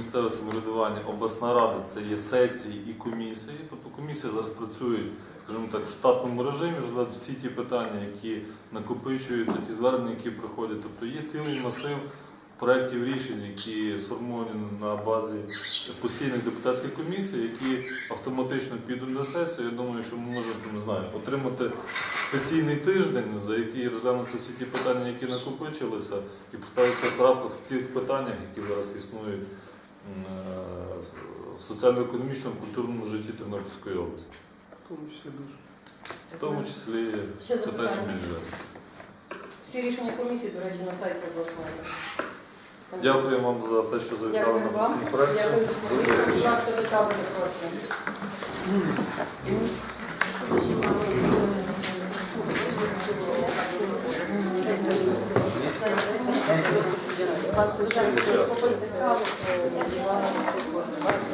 місцеве самоврядування, обласна рада це є сесії і комісії. Тобто комісії зараз працюють, скажімо так, в штатному режимі, всі ті питання, які накопичуються, ті звернення, які приходять. Тобто є цілий масив проєктів рішень, які сформовані на базі постійних депутатських комісій, які автоматично підуть на сесію. Я думаю, що ми можемо не знаю, отримати сесійний тиждень, за який розглянуться всі ті питання, які накопичилися, і поставиться крапка в тих питаннях, які зараз існують в соціально-економічному культурному житті Тернопільської області, В тому числі дуже. в тому числі Ще питання запитання. бюджету. Всі рішення комісії, до речі, на сайті обласної. Дякую вам за те, що завітали Дякую на вам. прес-конференцію. Дякую. Зустрічі. Будь ласка, до кави запрошую. 26.